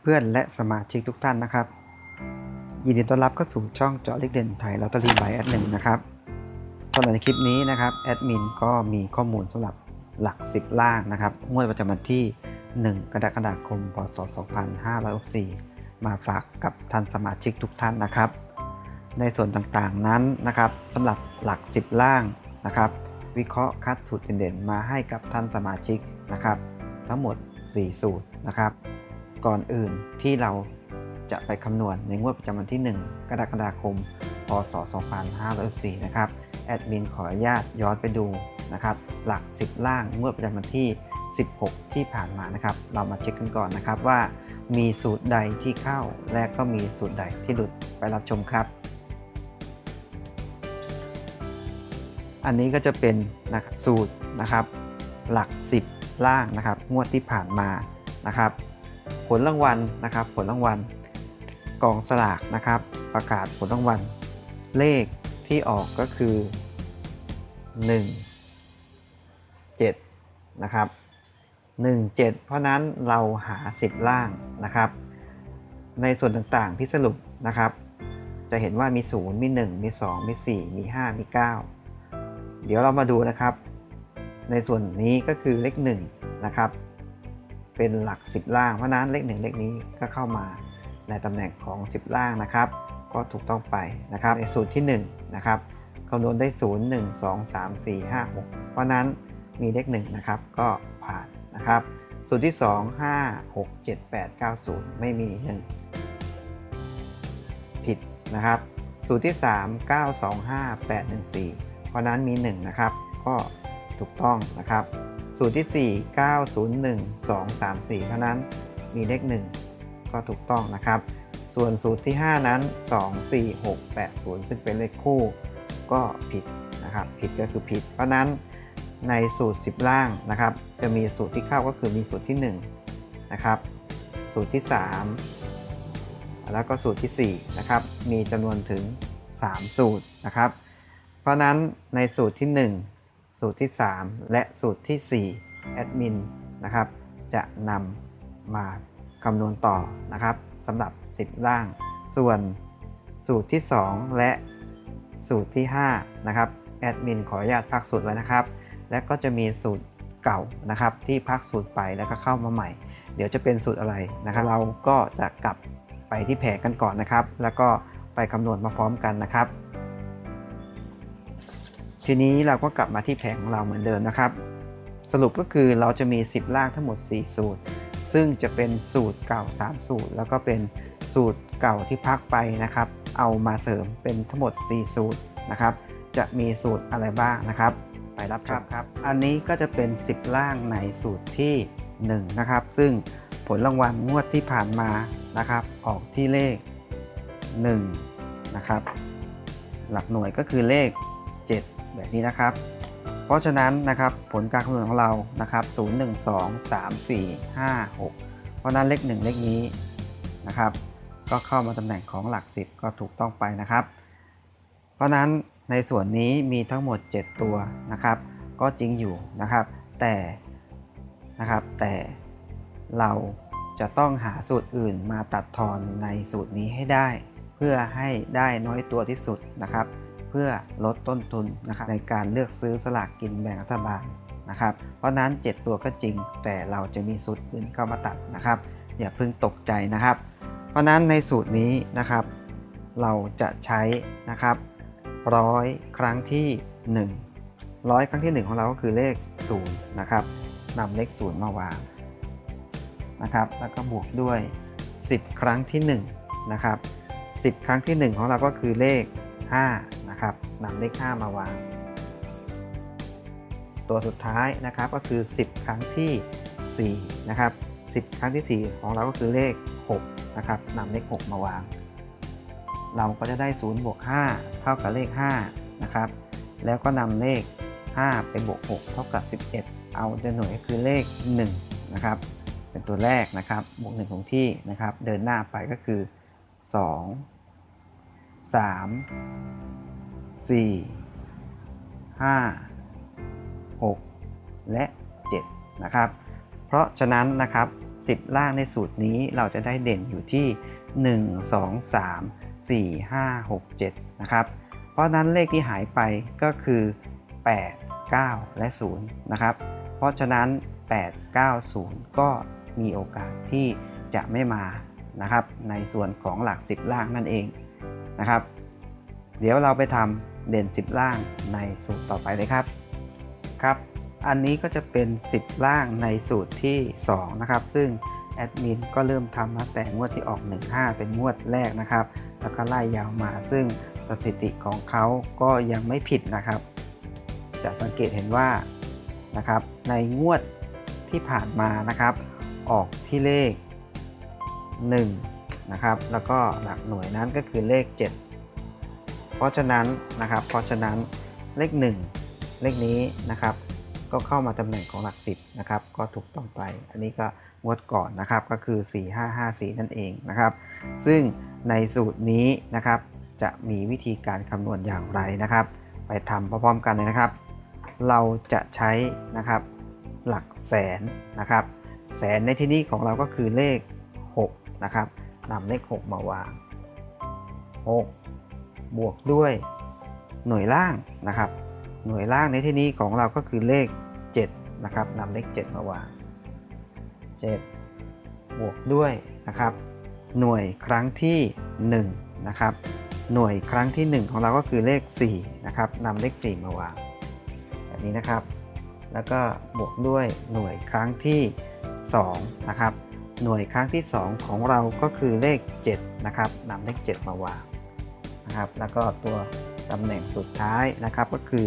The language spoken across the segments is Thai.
เพื่อนและสมาชิกทุกท่านนะครับ ยินดีต้อนรับเข้าสู่ช่องเจาะเลขเด่นไทยลอตเตอรี่ใบแอดหนึ่งนะครับสำหรับในคลิปนี้นะครับแอดมินก็มีข้อมูลสำหรับหลัก 10 ล่างนะครับงวดประจำวันที่ 1 กรกฎาคมพศ2564 มาฝากกับท่านสมาชิกทุกท่านนะครับ ในส่วนต่างๆนั้นนะครับสำหรับหลัก 10 ล่างนะครับ วิเคราะห์คัดสูตรเด่นๆมาให้กับท่านสมาชิกนะครับ ทั้งหมด 4 สูตรนะครับ ก่อนอื่นที่เราจะไปคำนวณในงวดประจำวันที่ 1 กรกฎาคม พศ 2564นะครับ แอดมินขออนุญาตย้อนไปดูนะครับ หลัก 10 ล่างงวดประจำวันที่ 16 ที่ผ่านมานะครับ เรามาเช็คกันก่อนนะครับว่า มีสูตรใดที่เข้า และก็มีสูตรใดที่หลุดไปรับชมครับ อันนี้ก็จะเป็นนะสูตรนะครับ หลัก 10 ล่างนะครับ งวดที่ผ่านมานะครับ ผลรางวัลนะครับ ผลรางวัลกองสลากนะครับ ประกาศผลรางวัลเลขที่ออกก็คือ 1 7 นะครับ 1 7 เพราะนั้นเราหา 10 ล่างนะครับ ในส่วนต่างๆที่สรุปนะครับ จะเห็นว่ามี 0 มี 1 มี 2 มี 4 มี 5 มี 9 เดี๋ยวเรามาดูนะครับ ในส่วนนี้ก็คือเลข1นะครับ เป็นหลัก 10 ล่าง เพราะนั้นเลข1เลขนี้ก็เข้ามาในตำแหน่งของ 10 ล่างนะครับ ก็ถูกต้องไปนะครับในสูตรที่1นะครับคำนวณได้ 0 1 2 3 4 5 6 เพราะนั้นมีเลข1นะครับก็ผ่านนะครับสูตรที่ 2 5 6 7 8 9 0 ไม่มี 1 ผิดนะครับ สูตรที่ 3 9 2 5 8 1 4 เพราะนั้นมี 1 นะครับ ก็ถูกต้องนะครับ สูตรที่ 4 9 0 1 2 3 4เพราะนั้นมีเลข 1 ก็ถูกต้องนะครับ ส่วนสูตรที่ 5 นั้น 2 4 6 8 0 ซึ่งเป็นเลขคู่ก็ผิดนะครับ ผิดก็คือผิด เพราะนั้นในสูตร 10 ล่างนะครับ จะมีสูตรที่เข้าก็คือมีสูตรที่1นะครับ สูตรที่ 3 แล้วก็สูตรที่ 4 นะครับ มีจำนวนถึง 3 สูตรนะครับ เพราะนั้นในสูตรที่ 1 สูตรที่ 3 และสูตรที่ 4 แอดมินนะครับ จะนำมาคำนวณต่อนะครับสำหรับ 10ล่าง ส่วนสูตรที่ 2 และสูตรที่ 5 นะครับ แอดมินขออนุญาตพักสูตรไว้นะครับ และก็จะมีสูตรเก่านะครับที่พักสูตรไปแล้วก็เข้ามาใหม่ เดี๋ยวจะเป็นสูตรอะไรนะครับ เราก็จะกลับไปที่แผงกันก่อนนะครับ แล้วก็ไปคำนวณมาพร้อมกันนะครับ ทีนี้เราก็กลับมาที่แผงของเราเหมือนเดิมนะครับ สรุปก็คือเราจะมี 10 ล่างทั้งหมด 4 สูตร ซึ่งจะเป็นสูตรเก่า 3 สูตร แล้วก็เป็นสูตรเก่าที่พักไปนะครับ เอามาเสริมเป็นทั้งหมด 4 สูตรนะครับ จะมีสูตรอะไรบ้างนะครับ ไปรับครับครับ อันนี้ก็จะเป็น 10 ล่างในสูตรที่ 1 นะครับ ซึ่งผลรางวัลงวดที่ผ่านมานะครับ ออกที่เลข 1 นะครับ หลักหน่วยก็คือเลข 7 แบบนี้นะครับ เพราะฉะนั้นนะครับผลการคำนวณของเรานะครับ 0 1 2 3 4 5 6 เพราะนั้นเลข1เลขนี้นะครับ ก็เข้ามาตำแหน่งของหลัก 10 ก็ถูกต้องไปนะครับ เพราะฉะนั้นในส่วนนี้มีทั้งหมด 7 ตัวนะครับ ก็จริงอยู่นะครับ แต่นะครับแต่เราจะต้องหาสูตรอื่นมาตัดทอนในสูตรนี้ให้ได้ เพื่อให้ได้น้อยตัวที่สุดนะครับ เพื่อลดต้นทุนนะครับในการเลือกซื้อสลากกินแบ่งรัฐบาลนะครับ เพราะนั้น 7 ตัวก็จริง แต่เราจะมีสูตรอื่นเข้ามาตัดนะครับ อย่าเพิ่งตกใจนะครับ เพราะนั้นในสูตรนี้นะครับ เราจะใช้นะครับร้อยครั้งที่1ร้อยครั้งที่ 1 ของเราก็คือเลข0นะครับนำเลข0มาวางนะครับ แล้วก็บวกด้วย 10 ครั้งที่1นะครับ10 ครั้งที่ 1 ของเราก็คือเลข 5 นะครับนำเลข 5 มาวาง ตัวสุดท้ายนะครับก็คือ 10 ครั้งที่ 4 นะครับ 10 ครั้งที่ 4 ของเราก็คือเลข 6 นะครับนำเลข 6 มาวาง เราก็จะได้ 0 บวก 5 เท่ากับเลข 5 นะครับ แล้วก็นำเลข 5 ไปบวก 6 เท่ากับ 11 เอาจะหน่วยก็คือเลข 1 นะครับ เป็นตัวแรกนะครับ บวก1ของที่นะครับ เดินหน้าไปก็คือ 2 3 4 5 6และ7นะครับ เพราะฉะนั้นนะครับ10ล่างในสูตรนี้เราจะได้เด่นอยู่ที่1 2 3 4 5 6 7นะครับ เพราะฉะนั้นเลขที่หายไปก็คือ8 9และ0นะครับ เพราะฉะนั้น8 9 0ก็มีโอกาสที่จะไม่มานะครับในส่วนของหลัก10ล่างนั่นเองนะครับ เดี๋ยวเราไปทำเด่น 10 ล่างในสูตรต่อไปเลยครับครับ อันนี้ก็จะเป็น 10 ล่างในสูตรที่ 2 นะครับ ซึ่งแอดมินก็เริ่มทำตั้งแต่งวดที่ออก 15 เป็นงวดแรกนะครับ แล้วก็ไล่ยาวมา ซึ่งสถิติของเขาก็ยังไม่ผิดนะครับ จะสังเกตเห็นว่านะครับในงวดที่ผ่านมานะครับ ออกที่เลข 1 นะครับ แล้วก็หลักหน่วยนั้นก็คือเลข 7 เพราะฉะนั้นนะครับ เพราะฉะนั้นเลข 1 เลขนี้นะครับ ก็เข้ามาตำแหน่งของหลัก10นะครับ ก็ถูกต้องไป อันนี้ก็งวดก่อนนะครับ ก็คือ 4554 นั่นเองนะครับ ซึ่งในสูตรนี้นะครับ จะมีวิธีการคำนวณอย่างไรนะครับ ไปทำพร้อมๆกันเลยนะครับ เราจะใช้นะครับหลักแสนนะครับ แสนในที่นี้ของเราก็คือเลข 6 นะครับนำเลข 6 มาวาง6 บวกด้วยหน่วยล่างนะครับ หน่วยล่างในที่นี้ของเราก็คือเลข 7 นะครับนำเลข 7 มาวาง 7 บวกด้วยนะครับ หน่วยครั้งที่1นะครับ หน่วยครั้งที่ 1 ของเราก็คือเลข4นะครับนำเลข 4 มาวางแบบนี้นะครับ แล้วก็บวกด้วยหน่วยครั้งที่2นะครับ หน่วยครั้งที่ 2 ของเราก็คือเลข7นะครับนำเลข 7 มาวาง นะครับ แล้วก็ตัวตำแหน่งสุดท้ายนะครับก็คือ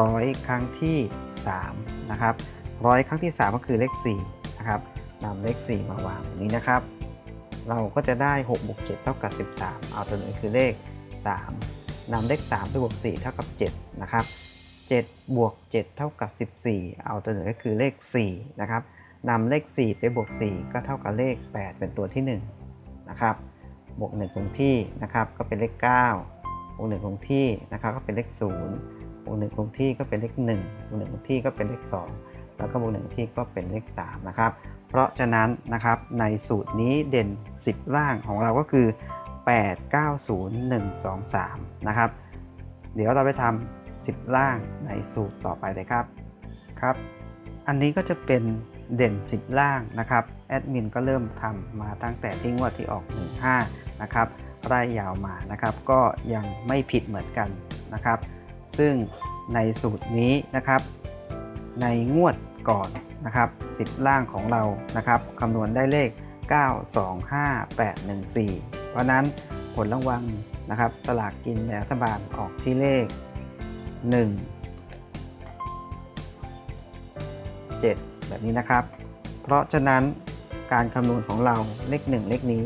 ร้อยครั้งที่3นะครับร้อยครั้งที่ 3 ก็คือเลข4นะครับนำเลข 4 มาวางนี้นะครับ เราก็จะได้6บวก7เท่ากับ 13 เอาตัวนี้คือเลข 3นำเลข3ไปบวก4เท่ากับ7นะครับ7บวก7เท่ากับ 14 เอาตัวหนึ่งก็คือเลข4นะครับนำเลข 4 ไปบวก 4 ก็เท่ากับเลข 8 เป็นตัวที่1นะครับ บวก1คงที่นะครับก็เป็นเลข9บวก1คงที่นะครับก็เป็นเลข0บวก1คงที่ก็เป็นเลข1บวก1คงที่ก็เป็นเลข 2 แล้วก็บวก1คงที่ก็เป็นเลข3นะครับเพราะฉะนั้นนะครับในสูตรนี้เด่น 10 ล่างของเราก็คือ 8 9 0 1 2 3นะครับเดี๋ยวเราไปทำ10 ล่างในสูตรต่อไปเลยครับครับ อันนี้ก็จะเป็นเด่น 10 ล่างนะครับแอดมินก็เริ่มทำมาตั้งแต่ที่งวดที่ออก 15 นะครับไล่ยาวมานะครับก็ยังไม่ผิดเหมือนกันนะครับ ซึ่งในสูตรนี้นะครับ ในงวดก่อนนะครับ 10 ล่างของเรานะครับคำนวณได้เลข 9 2 5 8 1 4 เพราะนั้นผลรางวัลนะครับสลากกินแบ่งรัฐบาลออกที่เลข 1 7 แบบนี้นะครับ เพราะฉะนั้นการคำนวณของเราเลข1เลขนี้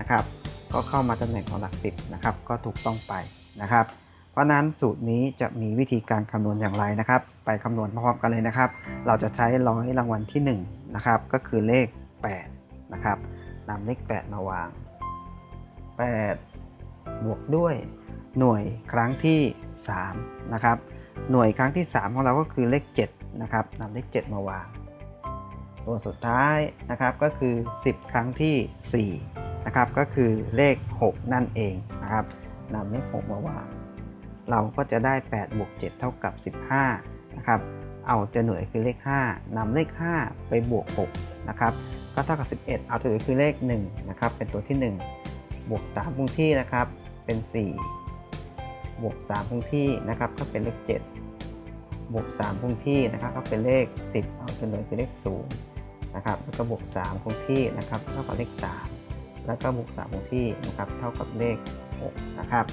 นะครับ ก็เข้ามาตำแหน่งของหลัก10นะครับ ก็ถูกต้องไปนะครับ เพราะนั้นสูตรนี้จะมีวิธีการคำนวณอย่างไรนะครับ ไปคำนวณพร้อมกันเลยนะครับ เราจะใช้ร้อยรางวัลที่1นะครับก็คือเลข8นะครับนำเลข 8 มาวาง 8 บวกด้วยหน่วยครั้งที่3นะครับหน่วยครั้งที่ 3 ของเราก็คือเลข 7นะครับนำเลข 7 มาวาง ตัวสุดท้ายนะครับก็คือ 10 ครั้งที่4นะครับก็คือเลข 6 นั่นเองนะครับนำเลข 6 มาวาง เราก็จะได้ 8 บวก 7 เท่ากับ 15นะครับเอาตัวหน่วยคือเลข 5นำเลข 5 ไปบวก 6 นะครับ ก็เท่ากับ 11 เอาตัวหน่วยคือเลข 1 นะครับ เป็นตัวที่ 1 บวก3คงที่นะครับ เป็น 4 บวก3คงที่นะครับ ก็เป็นเลข 7 บวก3คงที่นะครับก็เป็นเลข 10 เอาตัวหน่วยคือเลข0นะครับแล้วก็บวก3คงที่นะครับเท่ากับเลข 3 แล้วก็บวก3คงที่นะครับเท่ากับเลข6นะครับ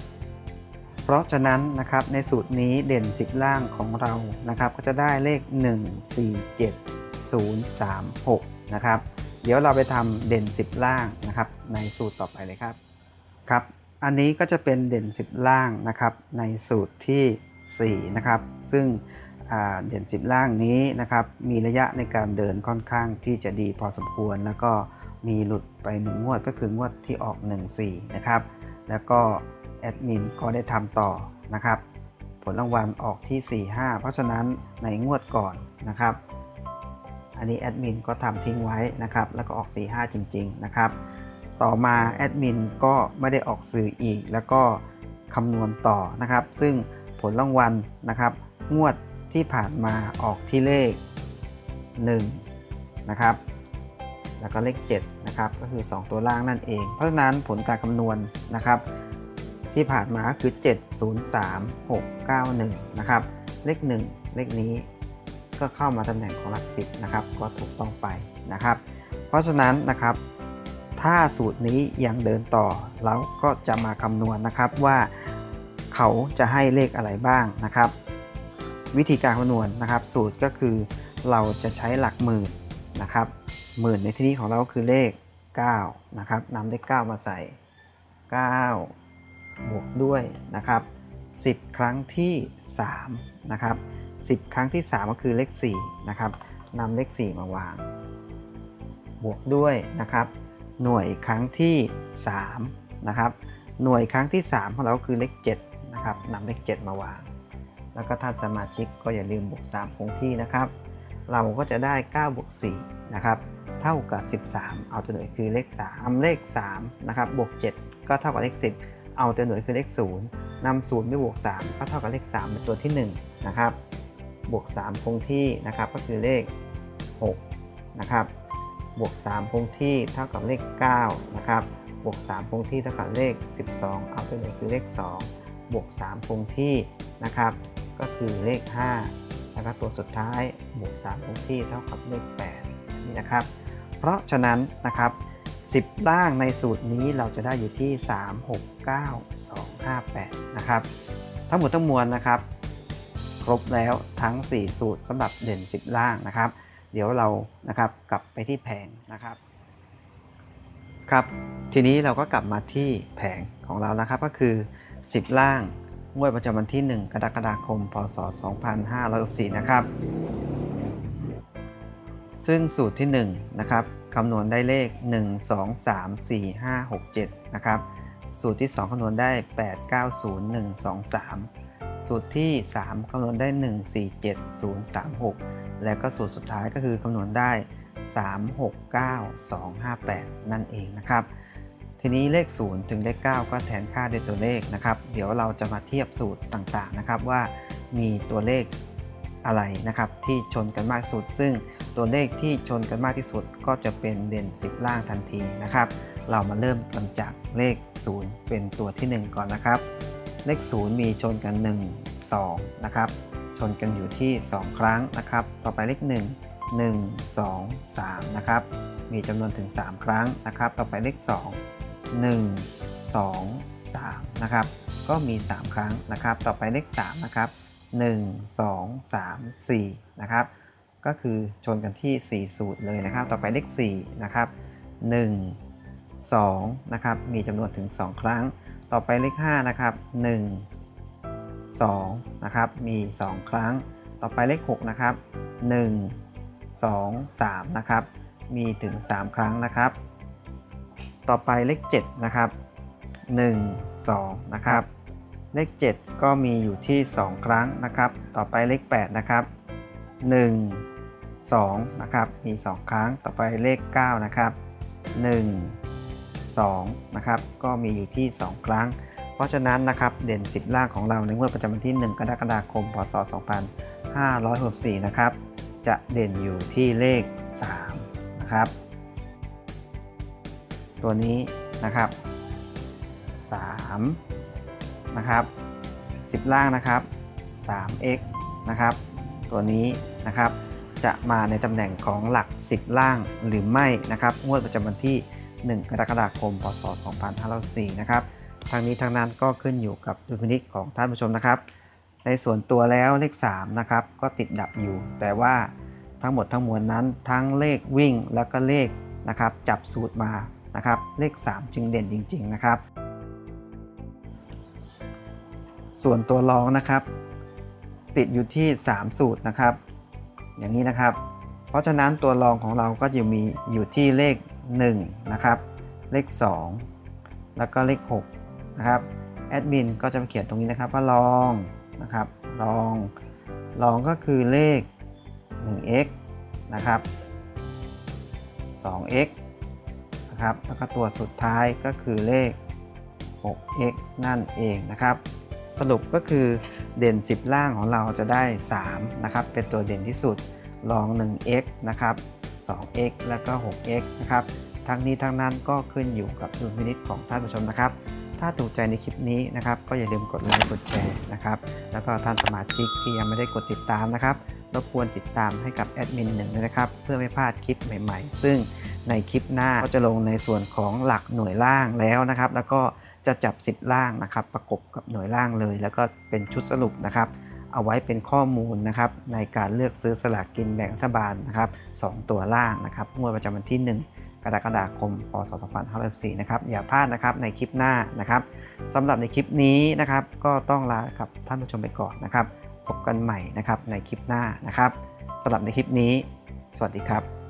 เพราะฉะนั้นนะครับในสูตรนี้เด่น 10 ล่างของเรานะครับ ก็จะได้เลข 1 4 7 0 3 6 นะครับ เดี๋ยวเราไปทำเด่น 10 ล่างนะครับ ในสูตรต่อไปเลยครับครับ อันนี้ก็จะเป็นเด่น 10 ล่างนะครับ ในสูตรที่ 4 นะครับ ซึ่ง เด่น10 ล่างนี้นะครับ มีระยะในการเดินค่อนข้างที่จะดีพอสมควร แล้วก็มีหลุดไปหนึ่งงวดก็คืองวดที่ออก 1-4 นะครับ แล้วก็แอดมินก็ได้ทำต่อนะครับ ผลรางวัลออกที่ 4-5 เพราะฉะนั้นในงวดก่อนนะครับ อันนี้แอดมินก็ทำทิ้งไว้นะครับ แล้วก็ออก 45 จริง ๆ นะครับ ต่อมาแอดมินก็ไม่ได้ออกสื่ออีก แล้วก็คำนวณต่อนะครับ ซึ่งผลรางวัลนะครับ งวด ที่ผ่านมาออกที่เลข 1 นะครับ แล้วก็เลข 7 นะครับ ก็คือ 2 ตัวล่างนั่นเอง เพราะฉะนั้นผลการคำนวณนะครับ ที่ผ่านมาคือ 703691 นะครับ เลข 1 เลขนี้ก็เข้ามาตำแหน่งของหลักสิบนะครับ ก็ถูกต้องไปนะครับ เพราะฉะนั้นนะครับถ้าสูตรนี้ยังเดินต่อเราก็จะมาคำนวณนะครับว่าเขาจะให้เลขอะไรบ้างนะครับ วิธีการคำนวณนะครับ สูตรก็คือเราจะใช้หลักหมื่นนะครับหมื่นในที่นี้ของเราคือเลข 9 นะครับนำเลข 9 มาใส่ 9 บวกด้วยนะครับ 10 ครั้งที่ 3 นะครับ 10 ครั้งที่ 3 ก็คือเลข 4 นะครับนำเลข 4 มาวาง บวกด้วยนะครับ หน่วยครั้งที่ 3 นะครับ หน่วยครั้งที่ 3 ของเราคือเลข 7 นะครับนำเลข 7 มาวาง แล้วก็ท่านสมาชิกก็อย่าลืมบวก3คงที่นะครับ เราก็จะได้9บวก4นะครับเท่ากับ 13 เอาตัวหน่วยคือเลข 3 เลข3นะครับบวก 7 ก็เท่ากับเลข 10 เอาตัวหน่วยคือเลข 0นำ0ไปบวก 3 ก็เท่ากับเลข 3 เป็นตัวที่1นะครับบวก 3 คงที่นะครับก็คือเลข6นะครับบวก 3 คงที่เท่ากับเลข9นะครับบวก 3 คงที่เท่ากับเลข 12 เอาตัวหน่วยคือเลข 2 บวก 3 คงที่นะครับ ก็คือเลข 5 แล้วก็ตัวสุดท้ายบวก3คงที่เท่ากับเลข8นี่นะครับ เพราะฉะนั้นนะครับ 10 ล่างในสูตรนี้เราจะได้อยู่ที่ 3 6 9 2 5 8 นะครับ ทั้งหมดทั้งมวลนะครับ ครบแล้วทั้ง 4 สูตรสำหรับเด่น 10 ล่างนะครับ เดี๋ยวเรานะครับกลับไปที่แผงนะครับครับ ทีนี้เราก็กลับมาที่แผงของเรานะครับก็คือ 10 ล่าง งวดประจำวันที่ 1 กรกฎาคม พศ 2564 นะครับ ซึ่งสูตรที่1นะครับคำนวณได้เลข 1 2 3 4 5 6 7 นะครับ สูตรที่ 2คำนวณได้ 8 9 0 1 2 3 สูตรที่ 3คำนวณได้ 1 4 7 0 3 6 และก็สูตรสุดท้ายก็คือคำนวณได้ 3 6 9 2 5 8 นั่นเองนะครับ ทีนี้เลข 0 ถึงเลข 9 ก็แทนค่าด้วยตัวเลขนะครับ เดี๋ยวเราจะมาเทียบสูตรต่างๆนะครับ ว่ามีตัวเลขอะไรนะครับ ที่ชนกันมากสุด ซึ่งตัวเลขที่ชนกันมากที่สุด ก็จะเป็นเด่น 10 ล่างทันทีนะครับ เรามาเริ่มกันจากเลข 0 เป็นตัวที่ 1 ก่อนนะครับ เลข 0 มีชนกัน 1 2 นะครับ ชนกันอยู่ที่ 2 ครั้งนะครับ ต่อไปเลข 1 1 2 3 นะครับ มีจำนวนถึง 3 ครั้งนะครับ ต่อไปเลข 2 1 2 3 นะครับ ก็มี 3 ครั้งนะครับ ต่อไปเลข 3 นะครับ 1 2 3 4 นะครับ ก็คือชนกันที่ 4 สูตรเลยนะครับ ต่อไปเลข 4 นะครับ 1 2 นะครับ มีจำนวนถึง 2 ครั้ง ต่อไปเลข 5 นะครับ 1 2 นะครับ มี 2 ครั้ง ต่อไปเลข 6 นะครับ 1 2 3 นะครับ มีถึง 3 ครั้งนะครับ ต่อไปเลข 7 นะครับ 1 2 นะครับ เลข 7 ก็มีอยู่ที่ 2 ครั้งนะครับ ต่อไปเลข 8 นะครับ 1 2 นะครับ มี 2 ครั้ง ต่อไปเลข 9 นะครับ 1 2 นะครับ ก็มีอยู่ที่ 2 ครั้ง เพราะฉะนั้นนะครับเด่น 10 ล่างของเราในงวดประจำวันที่ 1 กรกฎาคม พศ 2564 นะครับ จะเด่นอยู่ที่เลข 3 นะครับ ตัวนี้นะครับ 3 นะครับ 10 ล่างนะครับ 3x นะครับ ตัวนี้นะครับจะมาในตำแหน่งของหลัก 10 ล่างหรือไม่นะครับงวดประจำวันที่ 1 กรกฎาคม พศ 2564นะครับ ทางนี้ทางนั้นก็ขึ้นอยู่กับดุลพินิจของท่านผู้ชมนะครับ ในส่วนตัวแล้วเลข3นะครับก็ติดดับอยู่ แต่ว่าทั้งหมดทั้งมวลนั้นทั้งเลขวิ่งแล้วก็เลขนะครับจับสูตรมานะครับเลข 3 จึงเด่นจริง ๆนะครับ ส่วนตัวรองนะครับ ติดอยู่ที่ 3 สูตรนะครับ อย่างนี้นะครับ เพราะฉะนั้นตัวรองของเราก็จะมีอยู่ที่เลข1นะครับเลข 2 แล้วก็เลข 6 นะครับแอดมินก็จะเขียนตรงนี้นะครับว่าลองนะครับลองลองก็คือเลข 1x นะครับ 2x นะครับแล้วก็ตัวสุดท้ายก็คือเลข 6x นั่นเองนะครับ สรุปก็คือเด่น 10 ล่างของเราจะได้ 3 นะครับ เป็นตัวเด่นที่สุดรอง 1x นะครับ 2x แล้วก็ 6x นะครับ ทั้งนี้ทั้งนั้นก็ขึ้นอยู่กับดุลพินิจของท่านผู้ชมนะครับ ถ้าถูกใจในคลิปนี้นะครับ ก็อย่าลืมกดไลค์กดแชร์นะครับ แล้วก็ท่านสมาชิกที่ยังไม่ได้กดติดตามนะครับรบกวนติดตามให้กับแอดมินหนึ่งนะครับ เพื่อไม่พลาดคลิปใหม่ๆ ซึ่งในคลิปหน้าก็จะลงในส่วนของหลักหน่วยล่างแล้วนะครับ แล้วก็จะจับ10ล่างนะครับ ประกบกับหน่วยล่างเลย แล้วก็เป็นชุดสรุปนะครับ เอาไว้เป็นข้อมูลนะครับในการเลือกซื้อสลากกินแบ่งรัฐบาลนะครับสองตัวล่างนะครับงวดประจำวันที่ 1กรกฎาคม พศ 2564นะครับ อย่าพลาดนะครับในคลิปหน้านะครับสำหรับในคลิปนี้นะครับ ก็ต้องลากับท่านผู้ชมไปก่อนนะครับ พบกันใหม่นะครับในคลิปหน้านะครับสำหรับในคลิปนี้ สวัสดีครับ